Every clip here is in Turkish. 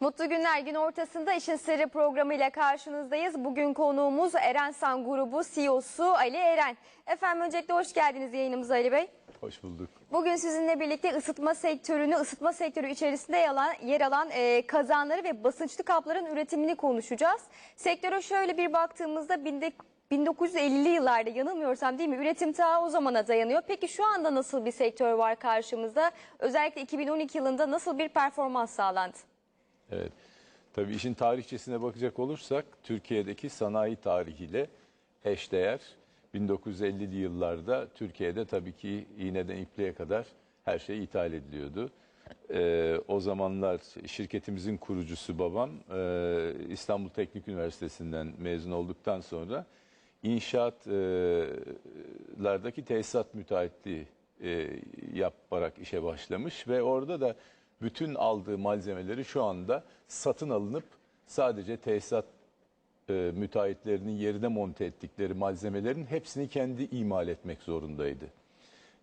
Mutlu günler gün ortasında işin sırrı programıyla karşınızdayız. Bugün konuğumuz Erensan Grubu CEO'su Ali Eren. Efendim öncelikle hoş geldiniz yayınımıza Ali Bey. Hoş bulduk. Bugün sizinle birlikte ısıtma sektörünü, ısıtma sektörü içerisinde yalan, yer alan e, kazanları ve basınçlı kapların üretimini konuşacağız. Sektöre şöyle bir baktığımızda binde, 1950'li yıllarda yanılmıyorsam değil mi üretim ta o zamana dayanıyor. Peki şu anda nasıl bir sektör var karşımızda? Özellikle 2012 yılında nasıl bir performans sağlandı? Evet. Tabii işin tarihçesine bakacak olursak Türkiye'deki sanayi tarihiyle eşdeğer 1950'li yıllarda Türkiye'de tabii ki iğneden ipliğe kadar her şey ithal ediliyordu. Ee, o zamanlar şirketimizin kurucusu babam e, İstanbul Teknik Üniversitesi'nden mezun olduktan sonra inşaatlardaki tesisat müteahhitliği e, yaparak işe başlamış ve orada da bütün aldığı malzemeleri şu anda satın alınıp sadece tesisat e, müteahhitlerinin yerine monte ettikleri malzemelerin hepsini kendi imal etmek zorundaydı.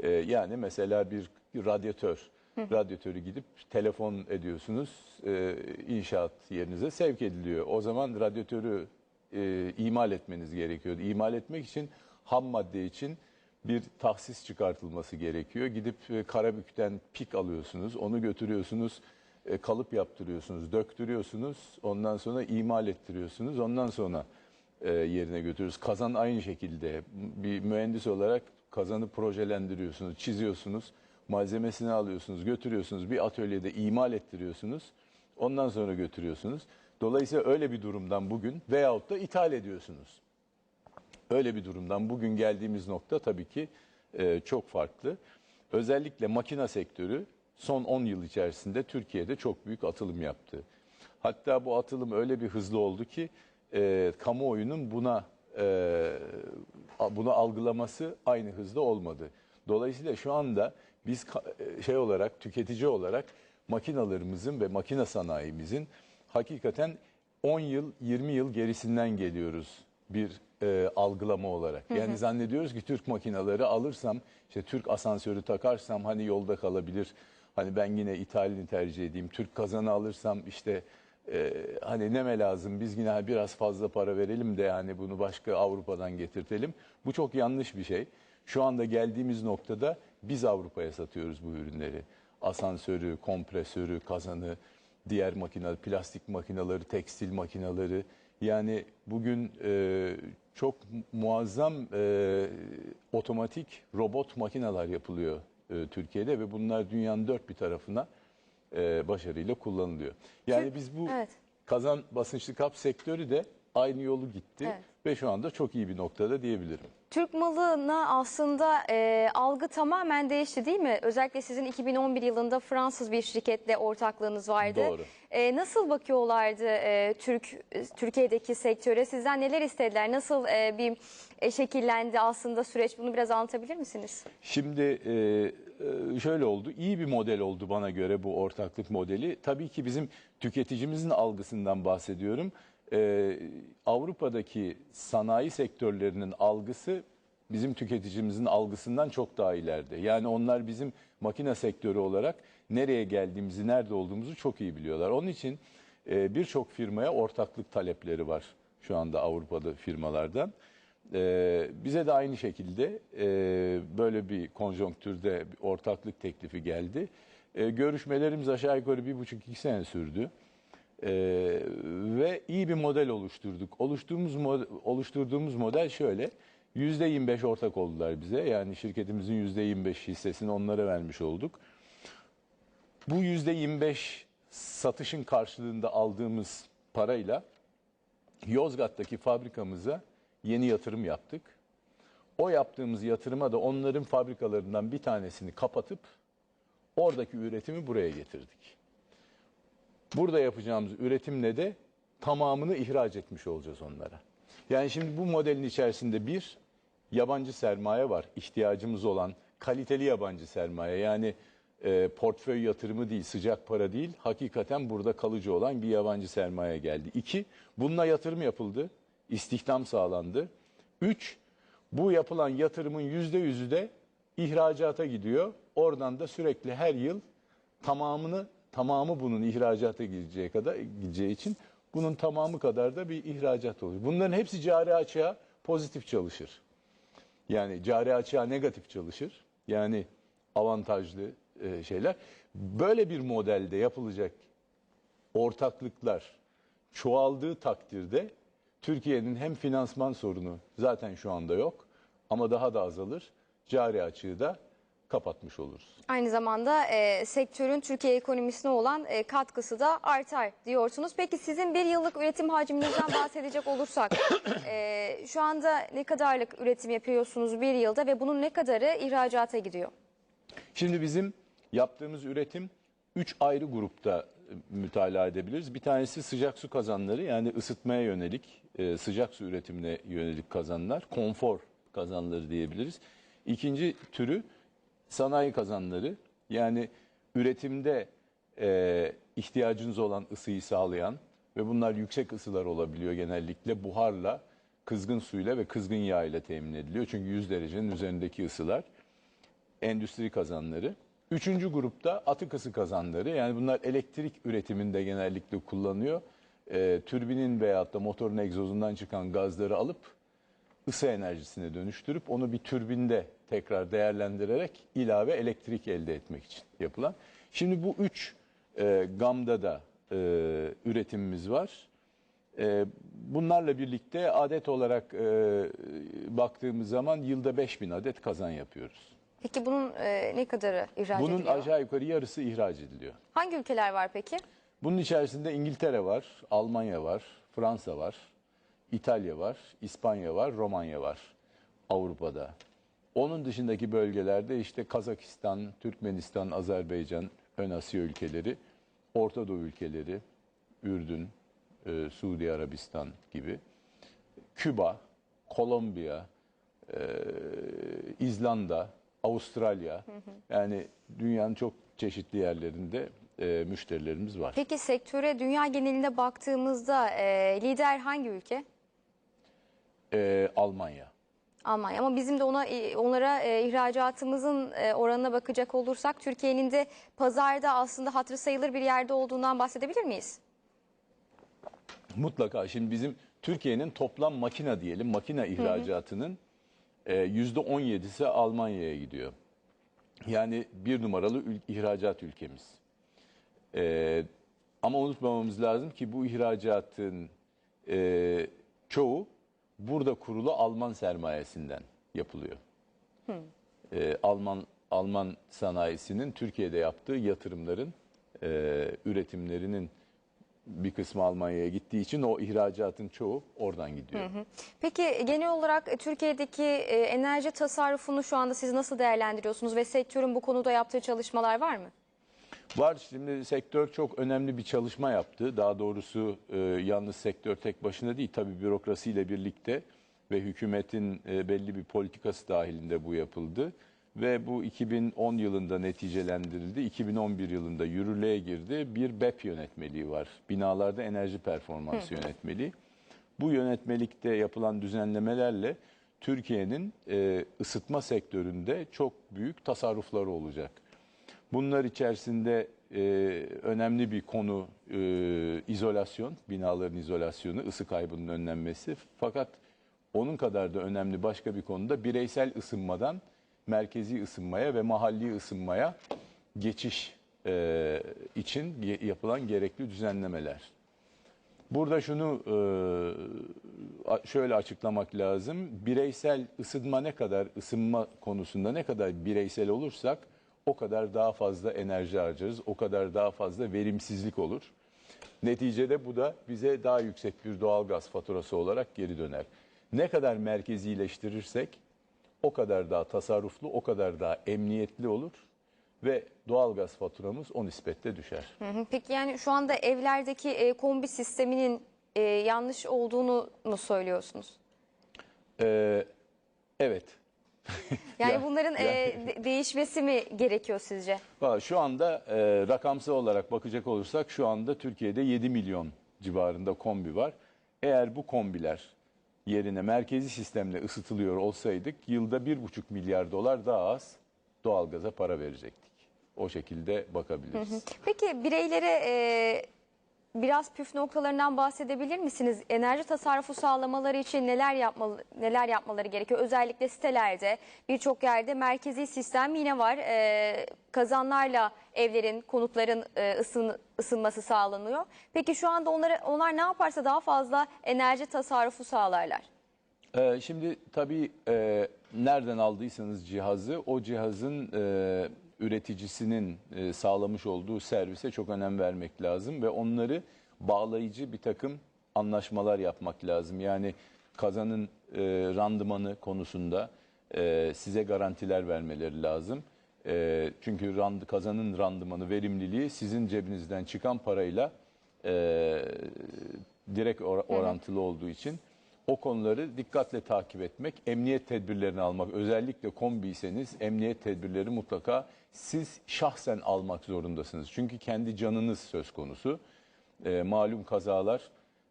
E, yani mesela bir radyatör, radyatörü gidip telefon ediyorsunuz, e, inşaat yerinize sevk ediliyor. O zaman radyatörü e, imal etmeniz gerekiyordu. İmal etmek için ham madde için bir tahsis çıkartılması gerekiyor. Gidip e, Karabük'ten pik alıyorsunuz, onu götürüyorsunuz, e, kalıp yaptırıyorsunuz, döktürüyorsunuz, ondan sonra imal ettiriyorsunuz, ondan sonra e, yerine götürüyoruz. Kazan aynı şekilde bir mühendis olarak kazanı projelendiriyorsunuz, çiziyorsunuz, malzemesini alıyorsunuz, götürüyorsunuz, bir atölyede imal ettiriyorsunuz, ondan sonra götürüyorsunuz. Dolayısıyla öyle bir durumdan bugün veyahut da ithal ediyorsunuz. Öyle bir durumdan bugün geldiğimiz nokta tabii ki e, çok farklı. Özellikle makina sektörü son 10 yıl içerisinde Türkiye'de çok büyük atılım yaptı. Hatta bu atılım öyle bir hızlı oldu ki e, kamuoyunun buna e, bunu algılaması aynı hızda olmadı. Dolayısıyla şu anda biz e, şey olarak tüketici olarak makinalarımızın ve makina sanayimizin hakikaten 10 yıl 20 yıl gerisinden geliyoruz bir e, algılama olarak. Yani zannediyoruz ki Türk makinaları alırsam işte Türk asansörü takarsam hani yolda kalabilir. Hani ben yine ithalini tercih edeyim. Türk kazanı alırsam işte e, hani neme lazım biz yine biraz fazla para verelim de yani bunu başka Avrupa'dan getirtelim. Bu çok yanlış bir şey. Şu anda geldiğimiz noktada biz Avrupa'ya satıyoruz bu ürünleri. Asansörü, kompresörü, kazanı, diğer makineler, plastik makineleri, tekstil makineleri. Yani bugün e, çok muazzam e, otomatik robot makineler yapılıyor e, Türkiye'de ve bunlar dünyanın dört bir tarafına e, başarıyla kullanılıyor. Yani biz bu evet. kazan basınçlı kap sektörü de aynı yolu gitti Evet. Ve şu anda çok iyi bir noktada diyebilirim. Türk malına aslında e, algı tamamen değişti değil mi? Özellikle sizin 2011 yılında Fransız bir şirketle ortaklığınız vardı. Doğru. E, nasıl bakıyorlardı e, Türk e, Türkiye'deki sektöre? Sizden neler istediler? Nasıl e, bir e, şekillendi aslında süreç? Bunu biraz anlatabilir misiniz? Şimdi e, e, şöyle oldu, iyi bir model oldu bana göre bu ortaklık modeli. Tabii ki bizim tüketicimizin algısından bahsediyorum. E, Avrupa'daki sanayi sektörlerinin algısı bizim tüketicimizin algısından çok daha ileride. Yani onlar bizim makine sektörü olarak nereye geldiğimizi, nerede olduğumuzu çok iyi biliyorlar. Onun için e, birçok firmaya ortaklık talepleri var şu anda Avrupa'da firmalardan. Ee, bize de aynı şekilde e, böyle bir konjonktürde bir ortaklık teklifi geldi. Ee, görüşmelerimiz aşağı yukarı bir buçuk iki sene sürdü. Ee, ve iyi bir model oluşturduk. Oluşturduğumuz, mod- oluşturduğumuz model şöyle. Yüzde 25 ortak oldular bize. Yani şirketimizin yüzde 25 hissesini onlara vermiş olduk. Bu yüzde 25 satışın karşılığında aldığımız parayla Yozgat'taki fabrikamıza yeni yatırım yaptık. O yaptığımız yatırıma da onların fabrikalarından bir tanesini kapatıp oradaki üretimi buraya getirdik. Burada yapacağımız üretimle de tamamını ihraç etmiş olacağız onlara. Yani şimdi bu modelin içerisinde bir yabancı sermaye var. İhtiyacımız olan kaliteli yabancı sermaye. Yani e, portföy yatırımı değil, sıcak para değil. Hakikaten burada kalıcı olan bir yabancı sermaye geldi. İki, bununla yatırım yapıldı. istihdam sağlandı. Üç, bu yapılan yatırımın yüzde yüzü de ihracata gidiyor. Oradan da sürekli her yıl tamamını tamamı bunun ihracata gideceği kadar gideceği için bunun tamamı kadar da bir ihracat olur. Bunların hepsi cari açığa pozitif çalışır. Yani cari açığa negatif çalışır. Yani avantajlı e, şeyler. Böyle bir modelde yapılacak ortaklıklar çoğaldığı takdirde Türkiye'nin hem finansman sorunu zaten şu anda yok ama daha da azalır. Cari açığı da kapatmış oluruz. Aynı zamanda e, sektörün Türkiye ekonomisine olan e, katkısı da artar diyorsunuz. Peki sizin bir yıllık üretim hacminizden bahsedecek olursak e, şu anda ne kadarlık üretim yapıyorsunuz bir yılda ve bunun ne kadarı ihracata gidiyor? Şimdi bizim yaptığımız üretim 3 ayrı grupta e, mütalaa edebiliriz. Bir tanesi sıcak su kazanları yani ısıtmaya yönelik e, sıcak su üretimine yönelik kazanlar, konfor kazanları diyebiliriz. İkinci türü sanayi kazanları yani üretimde e, ihtiyacınız olan ısıyı sağlayan ve bunlar yüksek ısılar olabiliyor genellikle buharla, kızgın suyla ve kızgın yağ ile temin ediliyor. Çünkü 100 derecenin üzerindeki ısılar endüstri kazanları. Üçüncü grupta atık ısı kazanları yani bunlar elektrik üretiminde genellikle kullanıyor. Ee, türbinin veyahut da motorun egzozundan çıkan gazları alıp ısı enerjisine dönüştürüp onu bir türbinde tekrar değerlendirerek ilave elektrik elde etmek için yapılan. Şimdi bu üç e, gamda da e, üretimimiz var. E, bunlarla birlikte adet olarak e, baktığımız zaman yılda 5000 adet kazan yapıyoruz. Peki bunun e, ne kadarı ihraç Bunun ediliyor? aşağı yukarı yarısı ihraç ediliyor. Hangi ülkeler var peki? Bunun içerisinde İngiltere var, Almanya var, Fransa var, İtalya var, İspanya var, Romanya var Avrupa'da. Onun dışındaki bölgelerde işte Kazakistan, Türkmenistan, Azerbaycan, Ön Asya ülkeleri, Orta Doğu ülkeleri, Ürdün, e, Suudi Arabistan gibi. Küba, Kolombiya, e, İzlanda, Avustralya yani dünyanın çok çeşitli yerlerinde e, müşterilerimiz var. Peki sektöre dünya genelinde baktığımızda e, lider hangi ülke? E, Almanya. Almanya ama bizim de ona e, onlara e, ihracatımızın e, oranına bakacak olursak Türkiye'nin de pazarda aslında hatırı sayılır bir yerde olduğundan bahsedebilir miyiz? Mutlaka şimdi bizim Türkiye'nin toplam makina diyelim makina ihracatının e, yüzde 17'si Almanya'ya gidiyor. Yani bir numaralı ül- ihracat ülkemiz. E, ama unutmamamız lazım ki bu ihracatın e, çoğu burada kurulu Alman sermayesinden yapılıyor. E, Alman Alman sanayisinin Türkiye'de yaptığı yatırımların e, üretimlerinin bir kısmı Almanya'ya gittiği için o ihracatın çoğu oradan gidiyor. Peki genel olarak e, Türkiye'deki e, enerji tasarrufunu şu anda siz nasıl değerlendiriyorsunuz ve sektörün bu konuda yaptığı çalışmalar var mı? Var şimdi sektör çok önemli bir çalışma yaptı. Daha doğrusu e, yalnız sektör tek başına değil tabii bürokrasiyle birlikte ve hükümetin e, belli bir politikası dahilinde bu yapıldı. Ve bu 2010 yılında neticelendirildi. 2011 yılında yürürlüğe girdi. Bir BEP yönetmeliği var. Binalarda enerji performansı yönetmeliği. Bu yönetmelikte yapılan düzenlemelerle Türkiye'nin e, ısıtma sektöründe çok büyük tasarrufları olacak. Bunlar içerisinde e, önemli bir konu e, izolasyon, binaların izolasyonu, ısı kaybının önlenmesi. Fakat onun kadar da önemli başka bir konuda bireysel ısınmadan merkezi ısınmaya ve mahalli ısınmaya geçiş e, için yapılan gerekli düzenlemeler. Burada şunu e, şöyle açıklamak lazım. Bireysel ısınma ne kadar ısınma konusunda ne kadar bireysel olursak o kadar daha fazla enerji harcarız. O kadar daha fazla verimsizlik olur. Neticede bu da bize daha yüksek bir doğal gaz faturası olarak geri döner. Ne kadar merkezileştirirsek o kadar daha tasarruflu, o kadar daha emniyetli olur ve doğal gaz faturamız o nispette düşer. Peki yani şu anda evlerdeki e, kombi sisteminin e, yanlış olduğunu mu söylüyorsunuz? Ee, evet. Yani Ya- bunların e, de- değişmesi mi gerekiyor sizce? Valla Şu anda e, rakamsal olarak bakacak olursak şu anda Türkiye'de 7 milyon civarında kombi var. Eğer bu kombiler yerine merkezi sistemle ısıtılıyor olsaydık yılda 1,5 milyar dolar daha az doğalgaza para verecektik. o şekilde bakabiliriz. Peki bireylere e, biraz püf noktalarından bahsedebilir misiniz? Enerji tasarrufu sağlamaları için neler yapmalı, neler yapmaları gerekiyor? Özellikle sitelerde birçok yerde merkezi sistem yine var. E, kazanlarla evlerin, konutların e, ısın, ısınması sağlanıyor. Peki şu anda onları, onlar ne yaparsa daha fazla enerji tasarrufu sağlarlar? Ee, şimdi tabii e, nereden aldıysanız cihazı o cihazın e, üreticisinin e, sağlamış olduğu servise çok önem vermek lazım ve onları bağlayıcı bir takım anlaşmalar yapmak lazım. Yani kazanın e, randımanı konusunda e, size garantiler vermeleri lazım. E, çünkü rand, kazanın randımanı, verimliliği sizin cebinizden çıkan parayla e, direkt or- orantılı olduğu için o konuları dikkatle takip etmek, emniyet tedbirlerini almak, özellikle kombiyseniz emniyet tedbirleri mutlaka siz şahsen almak zorundasınız. Çünkü kendi canınız söz konusu. E, malum kazalar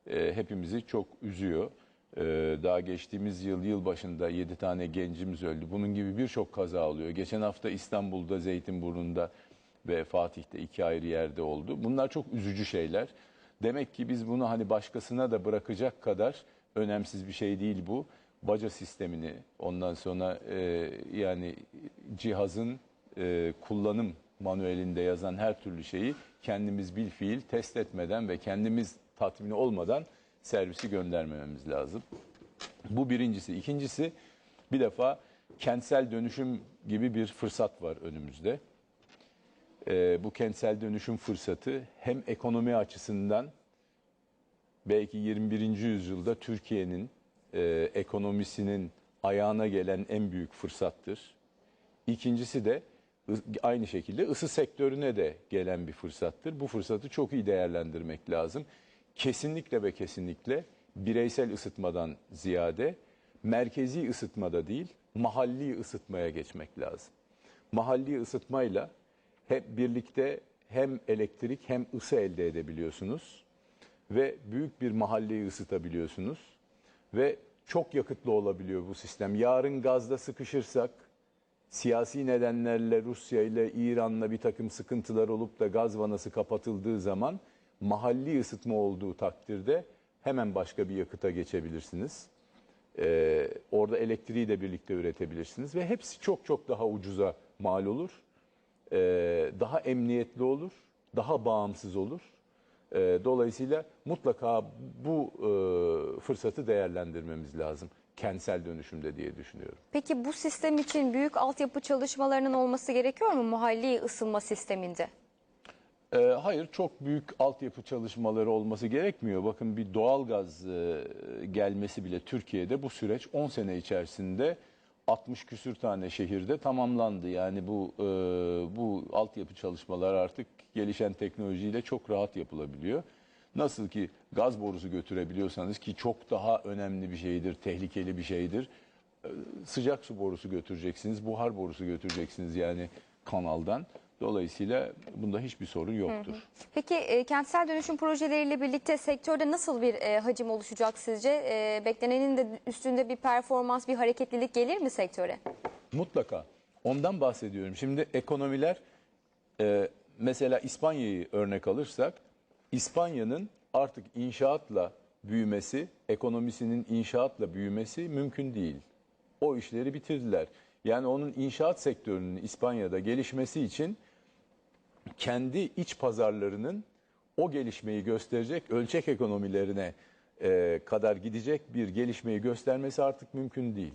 e, hepimizi çok üzüyor. E, daha geçtiğimiz yıl yıl başında 7 tane gencimiz öldü. Bunun gibi birçok kaza oluyor. Geçen hafta İstanbul'da, Zeytinburnu'nda ve Fatih'te iki ayrı yerde oldu. Bunlar çok üzücü şeyler. Demek ki biz bunu hani başkasına da bırakacak kadar önemsiz bir şey değil bu. Baca sistemini ondan sonra e, yani cihazın e, kullanım manuelinde yazan her türlü şeyi kendimiz bil fiil test etmeden ve kendimiz tatmin olmadan servisi göndermememiz lazım. Bu birincisi. İkincisi bir defa kentsel dönüşüm gibi bir fırsat var önümüzde. Ee, bu kentsel dönüşüm fırsatı hem ekonomi açısından belki 21. yüzyılda Türkiye'nin e, ekonomisinin ayağına gelen en büyük fırsattır. İkincisi de aynı şekilde ısı sektörüne de gelen bir fırsattır. Bu fırsatı çok iyi değerlendirmek lazım. Kesinlikle ve kesinlikle bireysel ısıtmadan ziyade merkezi ısıtmada değil, mahalli ısıtmaya geçmek lazım. Mahalli ısıtmayla hep birlikte hem elektrik hem ısı elde edebiliyorsunuz ve büyük bir mahalleyi ısıtabiliyorsunuz ve çok yakıtlı olabiliyor bu sistem. Yarın gazda sıkışırsak siyasi nedenlerle Rusya ile İran'la bir takım sıkıntılar olup da gaz vanası kapatıldığı zaman mahalli ısıtma olduğu takdirde hemen başka bir yakıta geçebilirsiniz. Ee, orada elektriği de birlikte üretebilirsiniz ve hepsi çok çok daha ucuza mal olur. Ee, daha emniyetli olur, daha bağımsız olur. Ee, dolayısıyla mutlaka bu e, fırsatı değerlendirmemiz lazım kentsel dönüşümde diye düşünüyorum. Peki bu sistem için büyük altyapı çalışmalarının olması gerekiyor mu mahalli ısınma sisteminde? Ee, hayır, çok büyük altyapı çalışmaları olması gerekmiyor. Bakın bir doğalgaz e, gelmesi bile Türkiye'de bu süreç 10 sene içerisinde 60 küsür tane şehirde tamamlandı. Yani bu e, bu altyapı çalışmalar artık gelişen teknolojiyle çok rahat yapılabiliyor. Nasıl ki gaz borusu götürebiliyorsanız ki çok daha önemli bir şeydir, tehlikeli bir şeydir. e, Sıcak su borusu götüreceksiniz, buhar borusu götüreceksiniz yani kanaldan. Dolayısıyla bunda hiçbir sorun yoktur. Peki e, kentsel dönüşüm projeleriyle birlikte sektörde nasıl bir e, hacim oluşacak sizce? E, beklenenin de üstünde bir performans, bir hareketlilik gelir mi sektöre? Mutlaka. Ondan bahsediyorum. Şimdi ekonomiler e, mesela İspanya'yı örnek alırsak İspanya'nın artık inşaatla büyümesi, ekonomisinin inşaatla büyümesi mümkün değil. O işleri bitirdiler. Yani onun inşaat sektörünün İspanya'da gelişmesi için kendi iç pazarlarının o gelişmeyi gösterecek ölçek ekonomilerine e, kadar gidecek bir gelişmeyi göstermesi artık mümkün değil.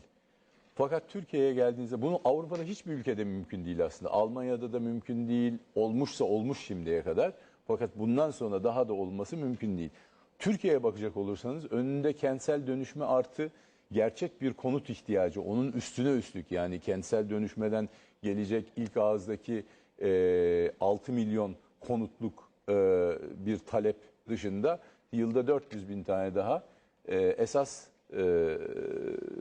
Fakat Türkiye'ye geldiğinizde bunu Avrupa'da hiçbir ülkede mümkün değil aslında. Almanya'da da mümkün değil. Olmuşsa olmuş şimdiye kadar. Fakat bundan sonra daha da olması mümkün değil. Türkiye'ye bakacak olursanız önünde kentsel dönüşme artı gerçek bir konut ihtiyacı. Onun üstüne üstlük yani kentsel dönüşmeden gelecek ilk ağızdaki e, 6 milyon konutluk e, bir talep dışında yılda 400 bin tane daha e, esas e,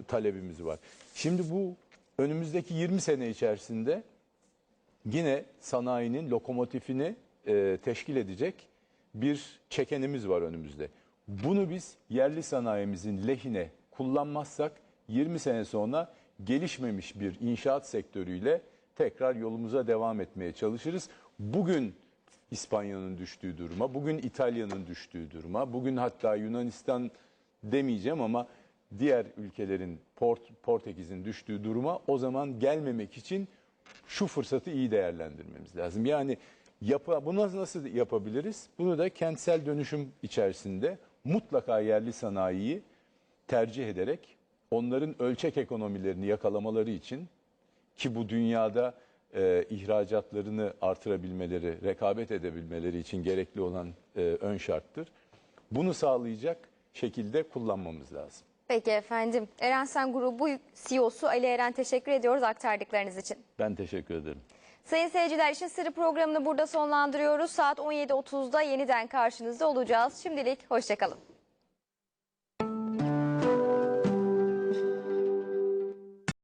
talebimiz var. Şimdi bu önümüzdeki 20 sene içerisinde yine sanayinin lokomotifini e, teşkil edecek bir çekenimiz var önümüzde. Bunu biz yerli sanayimizin lehine kullanmazsak 20 sene sonra gelişmemiş bir inşaat sektörüyle tekrar yolumuza devam etmeye çalışırız. Bugün İspanya'nın düştüğü duruma, bugün İtalya'nın düştüğü duruma, bugün hatta Yunanistan demeyeceğim ama diğer ülkelerin Port, Portekiz'in düştüğü duruma o zaman gelmemek için şu fırsatı iyi değerlendirmemiz lazım. Yani yapı, bunu nasıl yapabiliriz? Bunu da kentsel dönüşüm içerisinde mutlaka yerli sanayiyi tercih ederek onların ölçek ekonomilerini yakalamaları için ki bu dünyada e, ihracatlarını artırabilmeleri, rekabet edebilmeleri için gerekli olan e, ön şarttır. Bunu sağlayacak şekilde kullanmamız lazım. Peki efendim. Erensen Grubu CEO'su Ali Eren teşekkür ediyoruz aktardıklarınız için. Ben teşekkür ederim. Sayın seyirciler işin sırrı programını burada sonlandırıyoruz. Saat 17.30'da yeniden karşınızda olacağız. Şimdilik hoşçakalın.